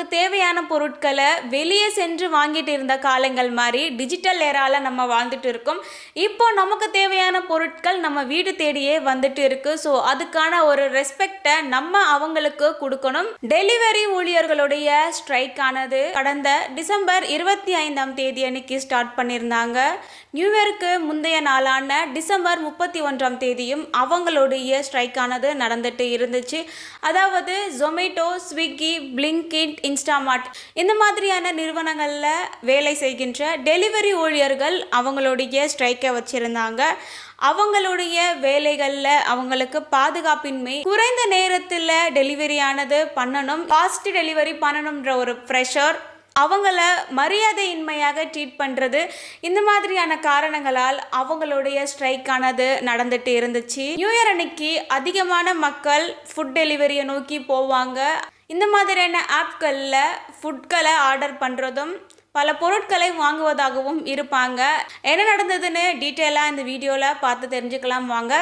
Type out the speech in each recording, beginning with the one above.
நமக்கு தேவையான பொருட்களை வெளியே சென்று வாங்கிட்டு இருந்த காலங்கள் மாதிரி டிஜிட்டல் ஏரால நம்ம வாழ்ந்துட்டு இருக்கோம். இப்போ நமக்கு தேவையான பொருட்கள் நம்ம வீடு தேடியே வந்துட்டு இருக்கு. ஸோ அதுக்கான ஒரு ரெஸ்பெக்டை நம்ம அவங்களுக்கு கொடுக்கணும். டெலிவரி ஊழியர்களுடைய ஸ்ட்ரைக் ஆனது கடந்த டிசம்பர் இருபத்தி ஐந்தாம் தேதி அன்னைக்கு ஸ்டார்ட் பண்ணியிருந்தாங்க. நியூ இயருக்கு முந்தைய நாளான டிசம்பர் முப்பத்தி ஒன்றாம் தேதியும் அவங்களுடைய ஸ்ட்ரைக் ஆனது நடந்துட்டு இருந்துச்சு. அதாவது ஜொமேட்டோ ஸ்விக்கி பிளிங்கிட் இன்ஸ்டாமார்ட். இந்த மாதிரியான நிறுவனங்களில் வேலை செய்கின்ற டெலிவரி ஊழியர்கள் அவங்களுடைய ஸ்ட்ரைக்கை வச்சுருந்தாங்க. அவங்களுடைய வேலைகளில் அவங்களுக்கு பாதுகாப்பின்மை குறைந்த நேரத்தில் டெலிவரியானது பண்ணணும். ஃபாஸ்ட் டெலிவரி பண்ணணுன்ற ஒரு ப்ரெஷர் அவங்கள மரியாதையின்மையாக ட்ரீட் பண்ணுறது இந்த மாதிரியான காரணங்களால் அவங்களுடைய ஸ்ட்ரைக்கானது நடந்துட்டு இருந்துச்சு. நியூ இயர் அன்னைக்கு அதிகமான மக்கள் ஃபுட் டெலிவரியை நோக்கி போவாங்க. இந்த மாதிரியான ஆப்களில் ஃபுட்களை ஆர்டர் பண்ணுறதும் பல பொருட்களை வாங்குவதாகவும் இருப்பாங்க. என்ன நடந்ததுன்னு டீட்டெயிலாக இந்த வீடியோவில் பார்த்து தெரிஞ்சுக்கலாம் வாங்க.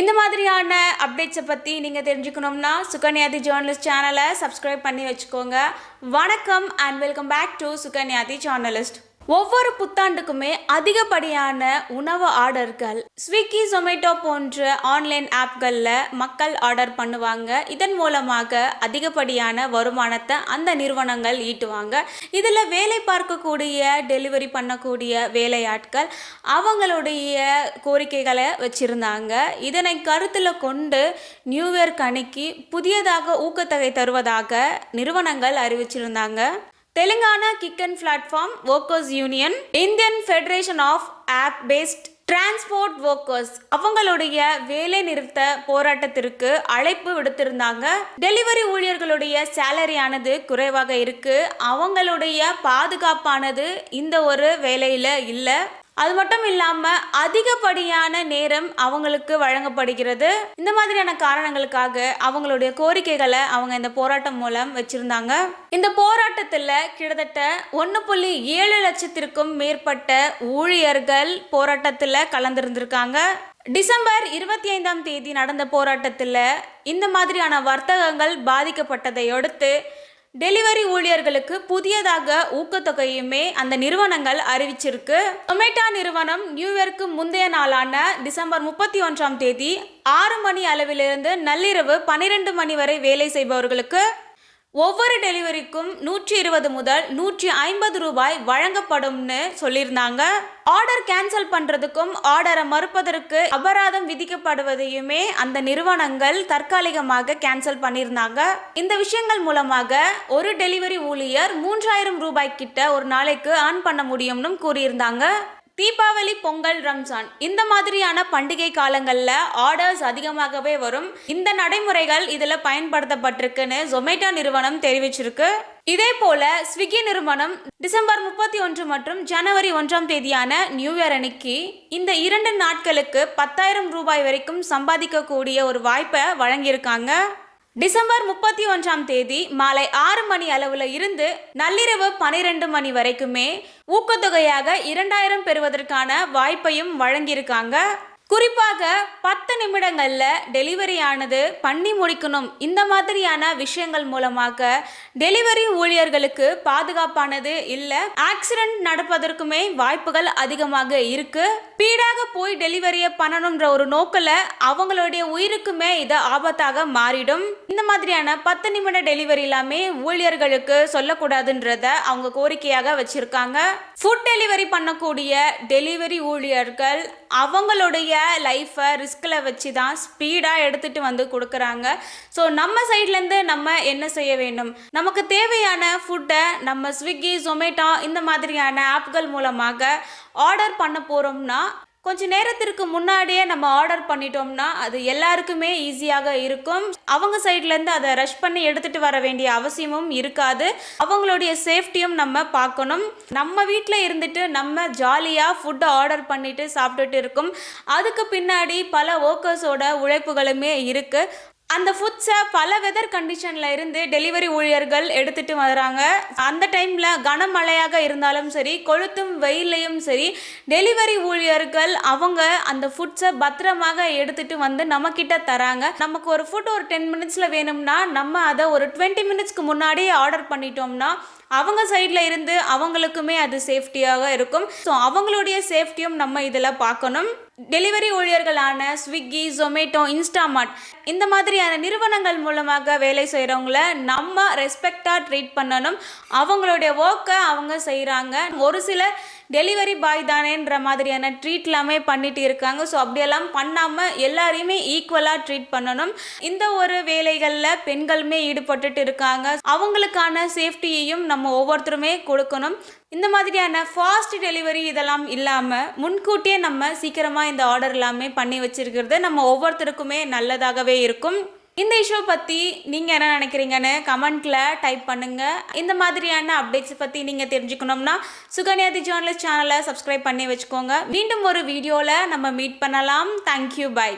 இந்த மாதிரியான அப்டேட்ஸை பற்றி நீங்கள் தெரிஞ்சுக்கணும்னா சுகன்யாதி ஜேர்னலிஸ்ட் சேனலை சப்ஸ்கிரைப் பண்ணி வச்சுக்கோங்க. வணக்கம் and welcome back to Sukanya the journalist. ஒவ்வொரு புத்தாண்டுக்குமே அதிகப்படியான உணவு ஆர்டர்கள். ஸ்விக்கி ஜொமேட்டோ போன்ற ஆன்லைன் ஆப்களில் மக்கள் ஆர்டர் பண்ணுவாங்க. இதன் மூலமாக அதிகப்படியான வருமானத்தை அந்த நிறுவனங்கள் ஈட்டுவாங்க. இதில் வேலை பார்க்கக்கூடிய டெலிவரி பண்ணக்கூடிய வேலையாட்கள் அவங்களுடைய கோரிக்கைகளை வச்சுருந்தாங்க. இதனை கருத்தில் கொண்டு நியூ இயர் கணிக்கு புதியதாக ஊக்கத்தொகை தருவதாக நிறுவனங்கள் அறிவிச்சிருந்தாங்க. Telangana gig and platform workers union Indian federation of app based transport workers அவங்களுடைய வேலை நிறுத்த போராட்டத்திற்கு அழைப்பு விடுத்திருந்தாங்க. டெலிவரி ஊழியர்களுடைய சேலரியானது குறைவாக இருக்கு. அவங்களுடைய பாதுகாப்பானது இந்த ஒரு வேலையில இல்லை. அது மட்டும் இல்லாமல் அதிகப்படியான நேரம் அவங்களுக்கு வழங்கப்படுகிறது. இந்த மாதிரியான காரணங்களுக்காக அவங்களுடைய கோரிக்கைகளை அவங்க இந்த போராட்டம் மூலம் வச்சிருந்தாங்க. இந்த போராட்டத்தில் கிட்டத்தட்ட ஒன்று புள்ளி ஏழு லட்சத்திற்கும் மேற்பட்ட ஊழியர்கள் போராட்டத்தில் கலந்திருந்திருக்காங்க. டிசம்பர் இருபத்தி ஐந்தாம் தேதி நடந்த போராட்டத்தில் இந்த மாதிரியான வர்த்தகங்கள் பாதிக்கப்பட்டதை அடுத்து டெலிவரி ஊழியர்களுக்கு புதியதாக ஊக்கத்தொகையுமே அந்த நிறுவனங்கள் அறிவிச்சிருக்கு. டொமேட்டா நிறுவனம் நியூ இயர்க்கு முந்தைய நாளான டிசம்பர் முப்பத்தி ஒன்றாம் தேதி ஆறு மணி அளவிலிருந்து நள்ளிரவு பன்னிரெண்டு மணி வரை வேலை செய்பவர்களுக்கு ஒவ்வொரு டெலிவரிக்கும் நூற்றி இருபது முதல் நூற்றி ஐம்பது ரூபாய் வழங்கப்படும்னு சொல்லியிருந்தாங்க. ஆர்டர் கேன்சல் பண்ணுறதுக்கும் ஆர்டரை மறுப்பதற்கு அபராதம் விதிக்கப்படுவதையுமே அந்த நிறுவனங்கள் தற்காலிகமாக கேன்சல் பண்ணியிருந்தாங்க. இந்த விஷயங்கள் மூலமாக ஒரு டெலிவரி ஊழியர் மூன்றாயிரம் ரூபாய் கிட்ட ஒரு நாளைக்கு ஆன் பண்ண முடியும்னு கூறியிருந்தாங்க. தீபாவளி பொங்கல் ரம்ஜான் இந்த மாதிரியான பண்டிகை காலங்களில் ஆர்டர்ஸ் அதிகமாகவே வரும். இந்த நடைமுறைகள் இதில் பயன்படுத்தப்பட்டிருக்குன்னு ஜொமேட்டோ நிறுவனம் தெரிவிச்சிருக்கு. இதே போல ஸ்விக்கி நிறுவனம் டிசம்பர் முப்பத்தி ஒன்று மற்றும் ஜனவரி ஒன்றாம் தேதியான நியூ இயர் அன்னைக்கு இந்த இரண்டு நாட்களுக்கு பத்தாயிரம் ரூபாய் வரைக்கும் சம்பாதிக்கக்கூடிய ஒரு வாய்ப்பை வழங்கியிருக்காங்க. டிசம்பர் முப்பத்தி ஒன்றாம் தேதி மாலை ஆறு மணி அளவில் இருந்து நள்ளிரவு பனிரெண்டு மணி வரைக்குமே ஊக்கத்தொகையாக இரண்டாயிரம் பெறுவதற்கான வாய்ப்பையும் வழங்கியிருக்காங்க. குறிப்பாக பத்து நிமிடங்களில் டெலிவரி ஆனது பண்ணி முடிக்கணும். இந்த மாதிரியான விஷயங்கள் மூலமாக டெலிவரி ஊழியர்களுக்கு பாதுகாப்பானது இல்லை. ஆக்சிடென்ட் நடப்பதற்குமே வாய்ப்புகள் அதிகமாக இருக்குது ஸ்பீடாக போய் டெலிவரியை பண்ணணுன்ற ஒரு நோக்கில் அவங்களுடைய உயிருக்குமே இது ஆபத்தாக மாறிடும். இந்த மாதிரியான பத்து நிமிட டெலிவரி எல்லாமே ஊழியர்களுக்கு சொல்லக்கூடாதுன்றத அவங்க கோரிக்கையாக வச்சிருக்காங்க. ஃபுட் டெலிவரி பண்ணக்கூடிய டெலிவரி ஊழியர்கள் அவங்களுடைய லைஃப்பை ரிஸ்கில் வச்சு தான் ஸ்பீடாக எடுத்துகிட்டு வந்து கொடுக்குறாங்க. ஸோ நம்ம சைட்லேருந்து நம்ம என்ன செய்ய வேண்டும்? நமக்கு தேவையான ஃபுட்டை நம்ம ஸ்விக்கி ஜொமேட்டோ இந்த மாதிரியான ஆப்கள் மூலமாக ஆர்டர் பண்ண போகிறோம்னா கொஞ்ச நேரத்திற்கு முன்னாடியே நம்ம ஆர்டர் பண்ணிட்டோம்னா அது எல்லாருக்குமே ஈஸியாக இருக்கும். அவங்க சைட்லேருந்து அதை ரஷ் பண்ணி எடுத்துகிட்டு வர வேண்டிய அவசியமும் இருக்காது. அவங்களுடைய சேஃப்டியும் நம்ம பார்க்கணும். நம்ம வீட்டில் இருந்துட்டு நம்ம ஜாலியாக ஃபுட்டை ஆர்டர் பண்ணிட்டு சாப்பிட்டுட்டு இருக்கோம். அதுக்கு பின்னாடி பல ஒர்க்கர்ஸோட உழைப்புகளுமே இருக்குது அந்த ஃபுட்ஸை பல வெதர் கண்டிஷனில் இருந்து டெலிவரி ஊழியர்கள் எடுத்துகிட்டு வராங்க. அந்த டைமில் கனமழையாக இருந்தாலும் சரி கொளுத்தும் வெயிலையும் சரி டெலிவரி ஊழியர்கள் அவங்க அந்த ஃபுட்ஸை பத்திரமாக எடுத்துகிட்டு வந்து நம்மக்கிட்ட தராங்க. நமக்கு ஒரு ஃபுட் ஒரு டென் மினிட்ஸில் வேணும்னா நம்ம அதை ஒரு டுவெண்ட்டி மினிட்ஸ்க்கு முன்னாடியே ஆர்டர் பண்ணிட்டோம்னா அவங்க சைடில் இருந்து அவங்களுக்குமே அது சேஃப்டியாக இருக்கும். ஸோ அவங்களுடைய சேஃப்டியும் நம்ம இதில் பார்க்கணும். டெலிவரி ஊழியர்களான ஸ்விக்கி ஜொமேட்டோ இன்ஸ்டாமார்ட் இந்த மாதிரியான நிறுவனங்கள் மூலமாக வேலை செய்கிறவங்கள நம்ம ரெஸ்பெக்டாக ட்ரீட் பண்ணணும். அவங்களுடைய ஒர்க்கை அவங்க செய்கிறாங்க ஒரு சிலர் டெலிவரி பாய் தானேன்ற மாதிரியான ட்ரீட் எல்லாமே பண்ணிட்டு இருக்காங்க. ஸோ அப்படியெல்லாம் பண்ணாமல் எல்லாரையுமே ஈக்குவலாக ட்ரீட் பண்ணணும். இந்த ஒரு வேலைகளில் பெண்களுமே ஈடுபட்டுட்டு இருக்காங்க. அவங்களுக்கான சேஃப்டியையும் நம்ம ஒவ்வொருத்தருமே கொடுக்கணும். இந்த மாதிரியான ஃபாஸ்ட் டெலிவரி இதெல்லாம் இல்லாமல் முன்கூட்டியே நம்ம சீக்கிரமாக இந்த ஆர்டர் எல்லாமே பண்ணி வச்சிருக்கிறது நம்ம ஒவ்வொருத்தருக்குமே நல்லதாகவே இருக்கும். இந்த இஷ்யூ பற்றி நீங்கள் என்ன நினைக்கிறீங்கன்னு கமெண்ட்டில் டைப் பண்ணுங்கள் இந்த மாதிரியான அப்டேட்ஸ் பற்றி நீங்கள் தெரிஞ்சுக்கணும்னா சுகன்யாதி ஜேர்னலிஸ்ட் சேனலை சப்ஸ்கிரைப் பண்ணி வச்சுக்கோங்க. மீண்டும் ஒரு வீடியோவில் நம்ம மீட் பண்ணலாம். Thank you bye